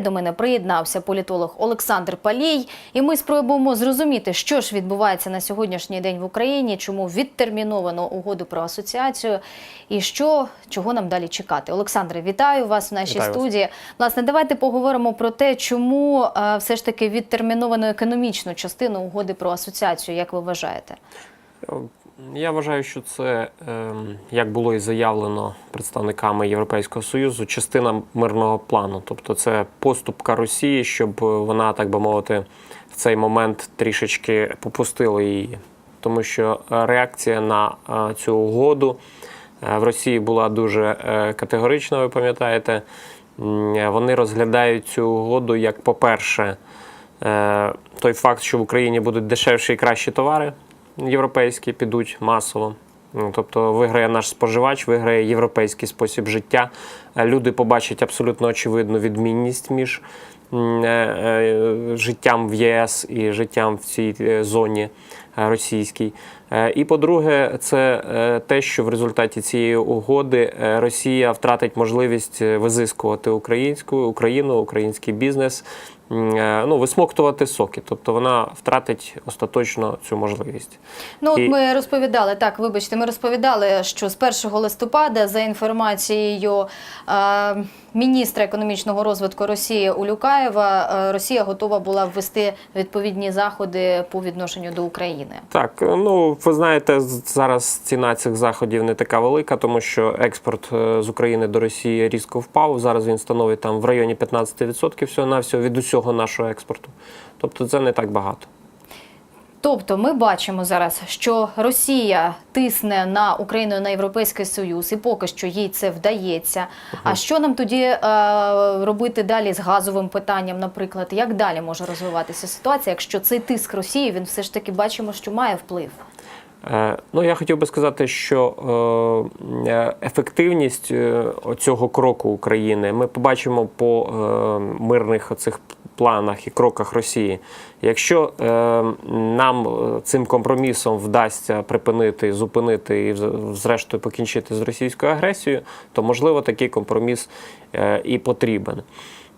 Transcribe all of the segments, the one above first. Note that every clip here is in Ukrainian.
До мене приєднався політолог Олександр Палій, і ми спробуємо зрозуміти, що ж відбувається на сьогоднішній день в Україні, чому відтерміновано угоду про асоціацію, і що чого нам далі чекати. Олександре, вітаю вас в нашій Вітаю вас. студії. Власне, давайте поговоримо про те, чому е, все ж таки відтерміновано економічну частину угоди про асоціацію, як ви вважаєте? Я вважаю, що це, ем, як було і заявлено представниками Європейського Союзу, частина мирного плану. Тобто це поступка Росії, щоб вона, так би мовити, в цей момент трішечки попустила її. Тому що е, реакція на е, цю угоду е, в Росії була дуже е, категорична, ви пам'ятаєте. Е, Вони розглядають цю угоду як, по-перше, е, той факт, що в Україні будуть дешевші і кращі товари європейські, підуть масово. Ну, Тобто виграє наш споживач, виграє європейський спосіб життя. Е, Люди побачать абсолютно очевидну відмінність між е, е, життям в ЄС і життям в цій зоні російській. І по-друге, це те, що в результаті цієї угоди Росія втратить можливість визискувати українську Україну, український бізнес, ну висмоктувати соки. Тобто вона втратить остаточно цю можливість. Ну, от І- ми розповідали так. Вибачте, ми розповідали, що з 1 листопада, за інформацією е, міністра економічного розвитку Росії Улюкаєва, е, Росія готова була ввести відповідні заходи по відношенню до України. Так, ну ви знаєте, зараз ціна цих заходів не така велика, тому що експорт е, з України до Росії різко впав. Зараз він становить там в районі 15% всього на всього від усього нашого експорту. Тобто це не так багато. Тобто, ми бачимо зараз, що Росія тисне на Україну на Європейський Союз, і поки що їй це вдається. А що нам тоді е, робити далі з газовим питанням, наприклад, як далі може розвиватися ситуація, якщо цей тиск Росії він все ж таки бачимо, що має вплив? Е, Ну, я хотів би сказати, що е, ефективність е, цього кроку України ми побачимо по мирних цих планах і кроках Росії. Якщо е, нам е, цим компромісом вдасться припинити, зупинити і зрештою покінчити з російською агресією, то можливо такий компроміс е, і потрібен.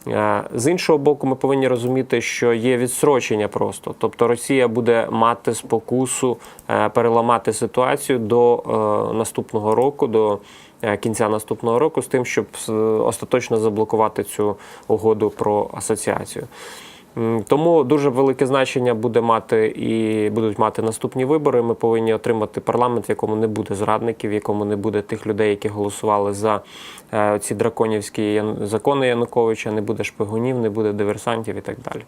Е, З іншого боку, ми повинні розуміти, що є відсрочення просто. Тобто Росія буде мати спокусу е, переламати ситуацію до наступного року, до кінця наступного року, з тим, щоб е, остаточно заблокувати цю угоду про асоціацію. Тому дуже велике значення буде мати і будуть мати наступні вибори. Ми повинні отримати парламент, в якому не буде зрадників, в якому не буде тих людей, які голосували за е, ці драконівські закони Януковича, не буде шпигунів, не буде диверсантів і так далі.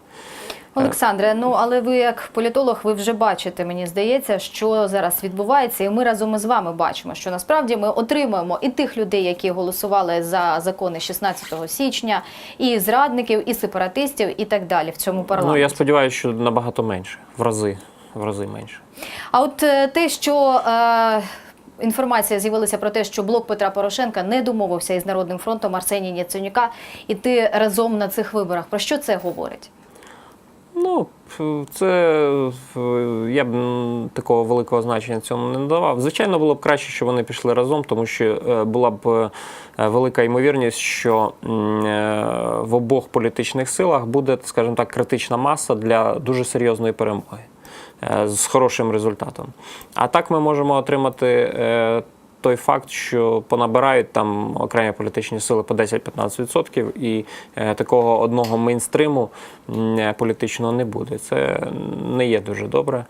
Олександре, ну але ви як політолог, ви вже бачите, мені здається, що зараз відбувається, і ми разом із вами бачимо, що насправді ми отримуємо і тих людей, які голосували за закони 16 січня, і зрадників, і сепаратистів, і так далі в цьому парламенті. Ну я сподіваюся, що набагато менше, в рази, в рази менше. А от е, те, що е, інформація з'явилася про те, що блок Петра Порошенка не домовився із Народним фронтом Арсенія Яценюка іти разом на цих виборах. Про що це говорить? Ну, це я б такого великого значення цьому не надавав. Звичайно, було б краще, що вони пішли разом, тому що е, була б е, велика ймовірність, що е, в обох політичних силах буде, скажімо так, критична маса для дуже серйозної перемоги з хорошим результатом. А так ми можемо отримати. Той факт, що понабирають там окремі політичні сили по 10-15%, і е, такого одного мейнстриму е, політичного не буде. Це не є дуже добре.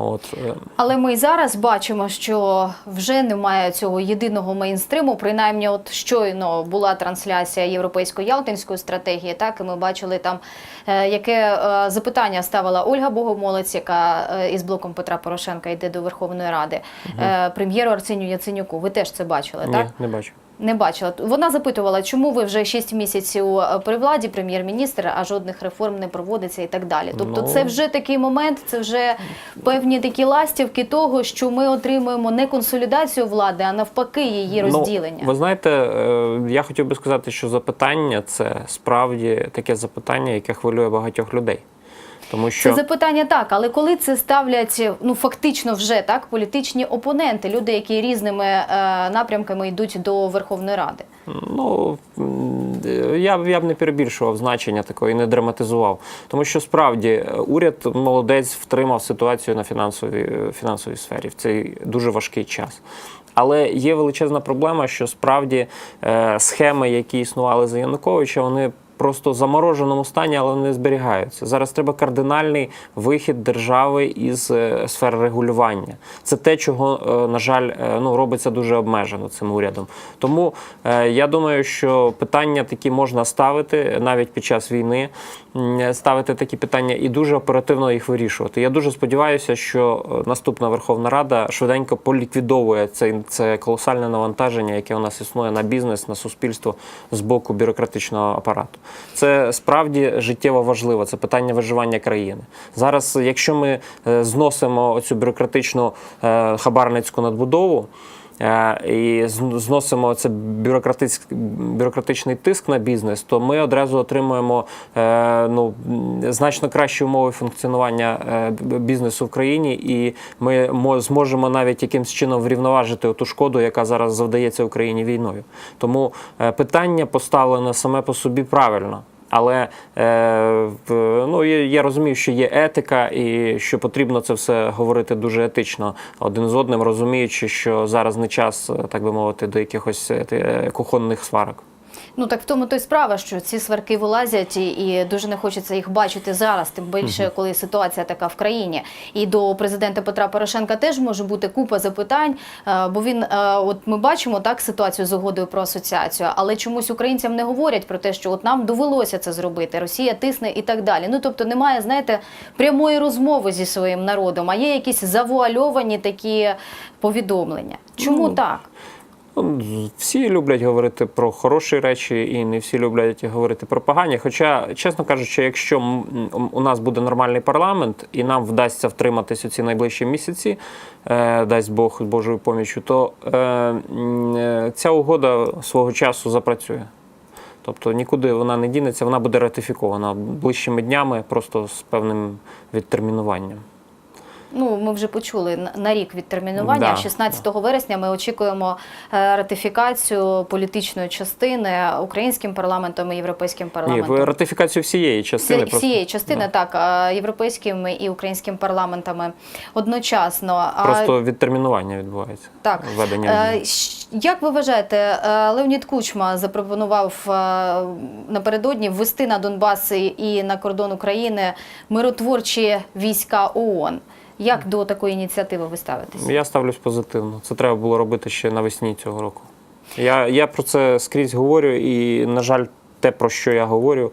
От, е, Але ми й зараз бачимо, що вже немає цього єдиного мейнстриму. Принаймні, от щойно була трансляція європейської ялтинської стратегії. Так і ми бачили там, е, яке е, запитання ставила Ольга Богомолець, яка із блоком Петра Порошенка йде до Верховної Ради, е, прем'єру Арсенію Яценюку. Ви теж це бачили, ні, так? не бачу. Не бачила. Вона запитувала, чому ви вже 6 місяців е, при владі, прем'єр-міністр, а жодних реформ не проводиться і так далі. Тобто, Ну. це вже такий момент, це вже певні такі ластівки того, що ми отримуємо не консолідацію влади, а навпаки, її розділення. Ну, ви знаєте, е, я хотів би сказати, що запитання це справді таке запитання, яке хвилює багатьох людей. Тому що Це запитання так, але коли це ставлять ну фактично вже так політичні опоненти, люди, які різними е, напрямками йдуть до Верховної Ради. Ну я б я б не перебільшував значення такого і не драматизував. Тому що справді е, уряд молодець втримав ситуацію на фінансовій е, фінансовій сфері в цей дуже важкий час. Але є величезна проблема, що справді е, схеми, які існували за Януковича, вони просто замороженому стані, але вони зберігаються. Зараз треба кардинальний вихід держави із сфер сфери регулювання. Це те, чого, е, на жаль, е, ну, робиться дуже обмежено цим урядом. Тому е, я думаю, що питання такі можна ставити навіть під час війни, ставити такі питання і дуже оперативно їх вирішувати. Я дуже сподіваюся, що е, наступна Верховна Рада швиденько поліквідовує це, це колосальне навантаження, яке у нас існує на бізнес, на суспільство з боку бюрократичного апарату. Це справді життєво важливо. Це питання виживання країни. Зараз, якщо ми е, зносимо оцю бюрократичну е, хабарницьку надбудову. Е, І зносимо це бюрократичний, тиск на бізнес, то ми одразу отримуємо е, ну, значно кращі умови функціонування е, бізнесу в країні, і ми мо- зможемо навіть якимсь чином врівноважити ту шкоду, яка зараз завдається Україні війною. Тому питання поставлено саме по собі правильно. Але е, ну, я, розумію, що є етика, і що потрібно це все говорити дуже етично один з одним, розуміючи, що зараз не час, е, так би мовити, до якихось е, кухонних сварок. Ну так в тому то й справа, що ці сварки вилазять, і, дуже не хочеться їх бачити зараз, тим більше, коли ситуація така в країні. І до президента Петра Порошенка теж може бути купа запитань, е, бо він, е, от ми бачимо так ситуацію з угодою про асоціацію, але чомусь українцям не говорять про те, що от нам довелося це зробити. Росія тисне і так далі. Ну тобто немає, знаєте, прямої розмови зі своїм народом, а є якісь завуальовані такі повідомлення. Чому Ну, так? Ну, Всі люблять говорити про хороші речі, і не всі люблять говорити про погані. Хоча, чесно кажучи, якщо у нас буде нормальний парламент і нам вдасться втриматись у ці найближчі місяці, е, дасть Бог Божою поміччю, то е, е, ця угода свого часу запрацює. Тобто нікуди вона не дінеться, вона буде ратифікована ближчими днями, просто з певним відтермінуванням. Ну, ми вже почули на- рік відтермінування. Да, 16 вересня ми очікуємо е, ратифікацію політичної частини українським парламентом і європейським парламентом. в ратифікацію всієї частини. Всі- всієї частини, так, е, європейським і українським парламентами одночасно. А, Просто відтермінування відбувається. Так. Введення. Е, Як ви вважаєте, Леонід Кучма запропонував напередодні ввести на Донбас і на кордон України миротворчі війська ООН? Як до такої ініціативи ви ставитесь? Я ставлюсь позитивно. Це треба було робити ще навесні цього року. Я, я про це скрізь говорю, і, на жаль, те, про що я говорю,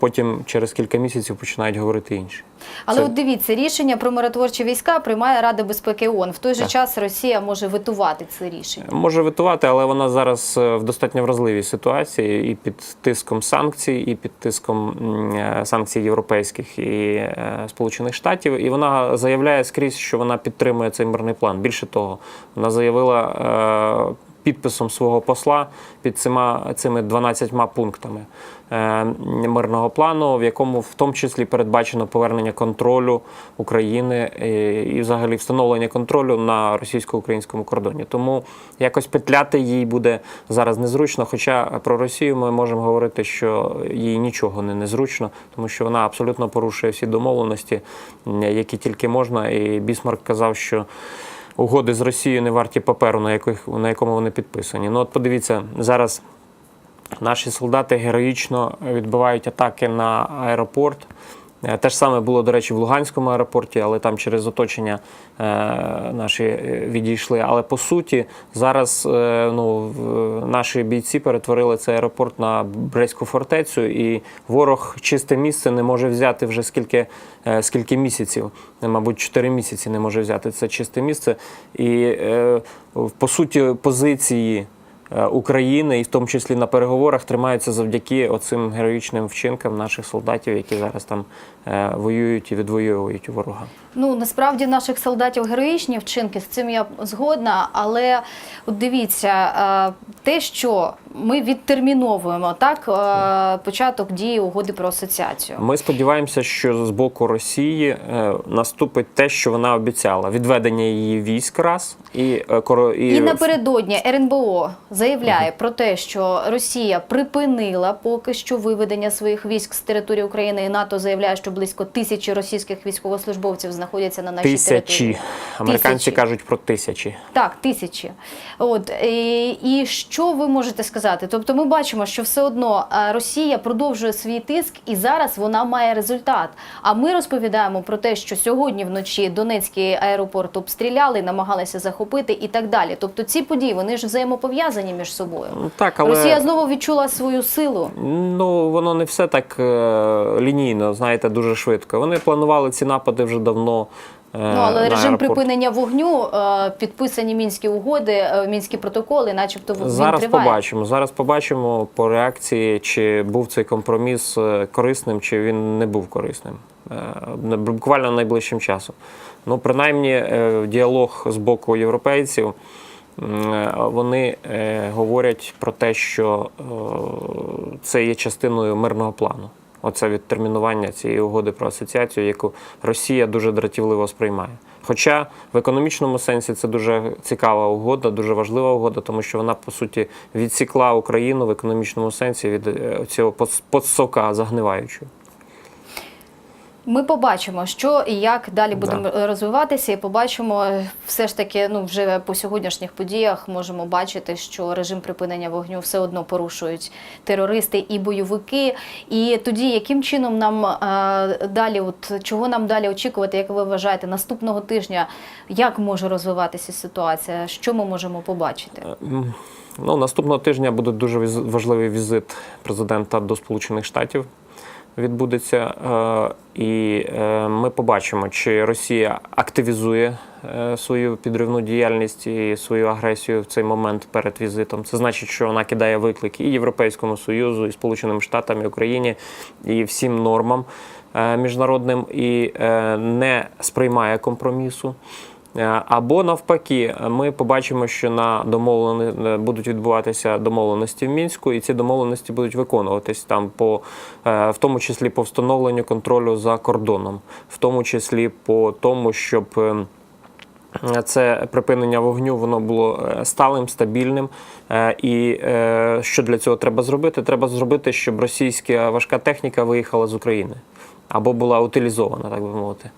потім через кілька місяців починають говорити інші. Але Це- от дивіться, рішення про миротворчі війська приймає Рада безпеки ООН. В той же Так. час Росія може витувати це рішення. Може витувати, але вона зараз е, в достатньо вразливій ситуації і під тиском санкцій, і під тиском е, санкцій європейських і е, Сполучених Штатів. І вона заявляє скрізь, що вона підтримує цей мирний план. Більше того, вона заявила. Е, Підписом свого посла під цими, цими 12 пунктами е, мирного плану, в якому в тому числі передбачено повернення контролю України і, і взагалі встановлення контролю на російсько-українському кордоні. Тому якось петляти їй буде зараз незручно. Хоча про Росію ми можемо говорити, що їй нічого не незручно, тому що вона абсолютно порушує всі домовленості, які тільки можна. І Бісмарк казав, що. Угоди з Росією не варті паперу, на яких на якому вони підписані. Ну от подивіться зараз. Наші солдати героїчно відбивають атаки на аеропорт. Е, Те ж саме було, до речі, в Луганському аеропорті, але там через оточення е, наші е, відійшли. Але по суті, зараз ну, наші бійці перетворили цей аеропорт на Брестську фортецю, і ворог чисте місце не може взяти вже скільки, скільки місяців. Мабуть, 4 місяці не може взяти це чисте місце. І по суті, позиції України, і в тому числі на переговорах, тримаються завдяки оцим героїчним вчинкам наших солдатів, які зараз там е, воюють і відвоюють у ворога. Ну насправді наших солдатів героїчні вчинки з цим я згодна. Але от дивіться, е, те, що ми відтерміновуємо так е, початок дії угоди про асоціацію. Ми сподіваємося, що з боку Росії е, наступить те, що вона обіцяла: відведення її військ раз і і, І напередодні РНБО заявляє про те, що Росія припинила поки що виведення своїх військ з території України. І НАТО заявляє, що близько тисячі російських військовослужбовців знаходяться на нашій території. Американці Тисячі. кажуть про тисячі. Так, тисячі. От і, і що ви можете сказати? Тобто, ми бачимо, що все одно е, Росія продовжує свій тиск, і зараз вона має результат. А ми розповідаємо про те, що сьогодні вночі Донецький аеропорт обстріляли, намагалися захопити і так далі. Тобто, ці події вони ж взаємопов'язані між собою. Ну, Так, але Росія знову відчула свою силу. ну воно не все так е, лінійно, знаєте, дуже швидко. Вони планували ці напади вже давно. Е, Ну але режим аеропорт. припинення вогню, е, підписані мінські угоди, е, мінські протоколи, начебто він Зараз триває. побачимо. Зараз побачимо по реакції, чи був цей компроміс корисним, чи він не був корисним. Буквально найближчим часом. Ну, принаймні, діалог з боку європейців. Вони говорять про те, що це є частиною мирного плану. Оце відтермінування цієї угоди про асоціацію, яку Росія дуже дратівливо сприймає. Хоча в економічному сенсі це дуже цікава угода, дуже важлива угода, тому що вона по суті відсікла Україну в економічному сенсі від е, цього подс- подсока загниваючого. Ми побачимо, що і як далі Да. будемо розвиватися, і побачимо е, все ж таки, ну вже по сьогоднішніх подіях можемо бачити, що режим припинення вогню все одно порушують терористи і бойовики. І тоді, яким чином нам е, далі, от чого нам далі очікувати, як ви вважаєте, наступного тижня, як може розвиватися ситуація? Що ми можемо побачити? Ну, наступного тижня буде дуже важливий візит президента до Сполучених Штатів. Відбудеться, е, і е, ми побачимо, чи Росія активізує е, свою підривну діяльність і свою агресію в цей момент перед візитом. Це значить, що вона кидає виклик і Європейському Союзу, і Сполученим Штатам, і Україні, і всім нормам міжнародним, і не сприймає компромісу. Е, Або навпаки, ми побачимо, що на домовлені будуть відбуватися домовленості в мінську, і ці домовленості будуть виконуватись там по е, в тому числі по встановленню контролю за кордоном, в тому числі по тому, щоб. е, Це припинення вогню, воно було е, сталим, стабільним. Е, І е, що для цього треба зробити? Треба зробити, щоб російська важка техніка виїхала з України або була утилізована, так би мовити.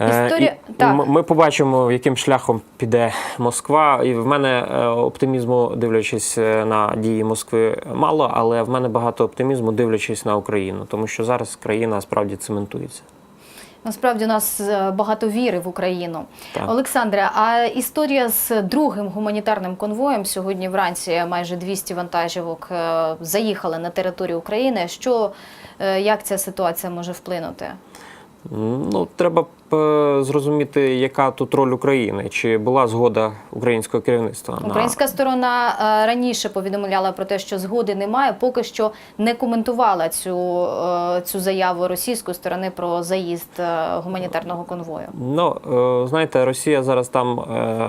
Е, Історія- і так. Ми побачимо, яким шляхом піде Москва. І в мене е, оптимізму, дивлячись е, на дії Москви, мало, але в мене багато оптимізму, дивлячись на Україну, тому що зараз країна справді цементується. Насправді у нас багато віри в Україну. Так. Олександре, а історія з другим гуманітарним конвоєм сьогодні вранці майже 200 вантажівок заїхали на територію України. Що як ця ситуація може вплинути? Ну, треба зрозуміти, яка тут роль України, чи була згода українського керівництва на Українська сторона е, раніше повідомляла про те, що згоди немає, поки що не коментувала цю, е, цю заяву російської сторони про заїзд е, гуманітарного конвою. Ну, е, знаєте, Росія зараз там е,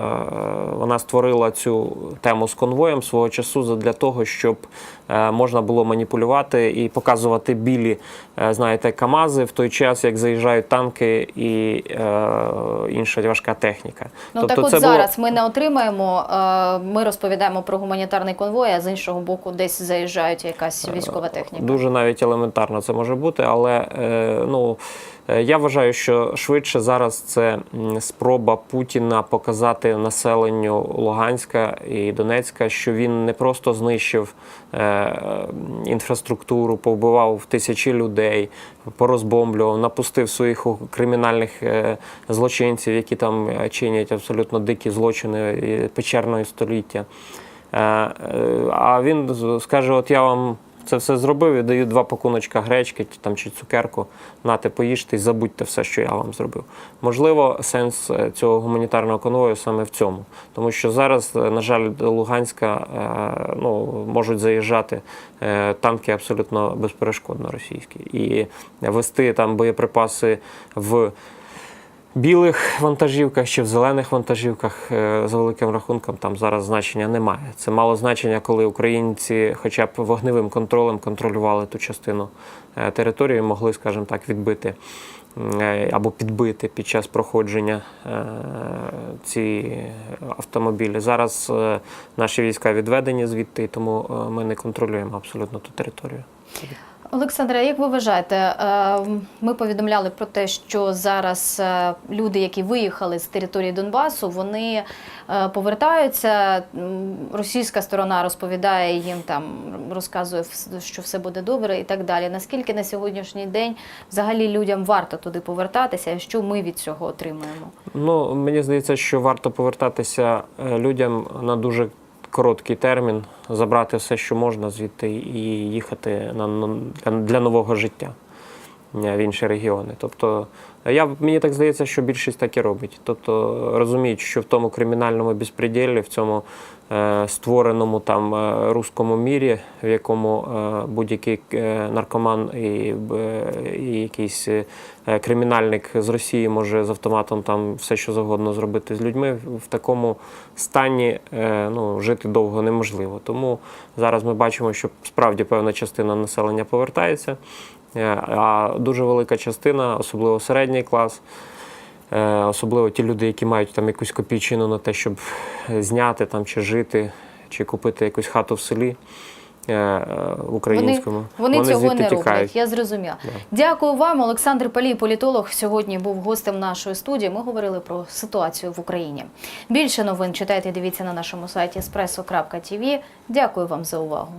вона створила цю тему з конвоєм свого часу для того, щоб е, можна було маніпулювати і показувати білі, е, знаєте, Камази в той час, як заїжджають танки і е, інша важка техніка. Ну так от зараз ми не отримаємо. е, Ми розповідаємо про гуманітарний конвой, а з іншого боку, десь заїжджають якась військова техніка. Дуже навіть елементарно це може бути, але е, ну. Е, Я вважаю, що швидше зараз це спроба Путіна показати населенню Луганська і Донецька, що він не просто знищив е, інфраструктуру, повбивав тисячі людей, порозбомблював, напустив своїх кримінальних е, злочинців, які там чинять абсолютно дикі злочини печерного століття. А він скаже: от я вам Це все зробив і даю два пакуночка гречки там, чи цукерку. Нате, поїжте і забудьте все, що я вам зробив. Можливо, сенс е, цього гуманітарного конвою саме в цьому. Тому що зараз, е, на жаль, до Луганська е, ну, можуть заїжджати танки абсолютно безперешкодно російські. І вести там боєприпаси в білих вантажівках чи в зелених вантажівках е, за великим рахунком там зараз значення немає. Це мало значення, коли українці хоча б вогневим контролем контролювали ту частину е, території, могли, скажімо так, відбити е, або підбити під час проходження ці автомобілі. Зараз наші війська відведені звідти, тому ми не контролюємо абсолютно ту територію. Олександре, як ви вважаєте, е, ми повідомляли про те, що зараз е, люди, які виїхали з території Донбасу, вони е, повертаються. Російська сторона розповідає їм там, розказує, що все буде добре і так далі. Наскільки на сьогоднішній день взагалі людям варто туди повертатися, і що ми від цього отримуємо? Ну, мені здається, що варто повертатися людям на дуже короткий термін, забрати все, що можна звідти, і їхати на, для- нового життя в інші регіони. Тобто, я, мені так здається, що більшість так і робить. Тобто розуміють, що в тому кримінальному безпреділі, в цьому е, створеному там е, руському мірі, в якому е, будь-який е, наркоман і, е, і якийсь е, кримінальник з Росії може з автоматом там все, що завгодно зробити з людьми. В такому стані е, ну, жити довго неможливо. Тому зараз ми бачимо, що справді певна частина населення повертається. Е, А дуже велика частина, особливо середній клас, е, особливо ті люди, які мають там якусь копійчину на те, щоб зняти там чи жити, чи купити якусь хату в селі е, е, в українському. Вони, вони цього звідти не тікають. роблять. Я зрозуміла. Дякую вам. Олександр Палій, політолог, сьогодні був гостем нашої студії. Ми говорили про ситуацію в Україні. Більше новин читайте, дивіться на нашому сайті espresso.tv. Дякую вам за увагу.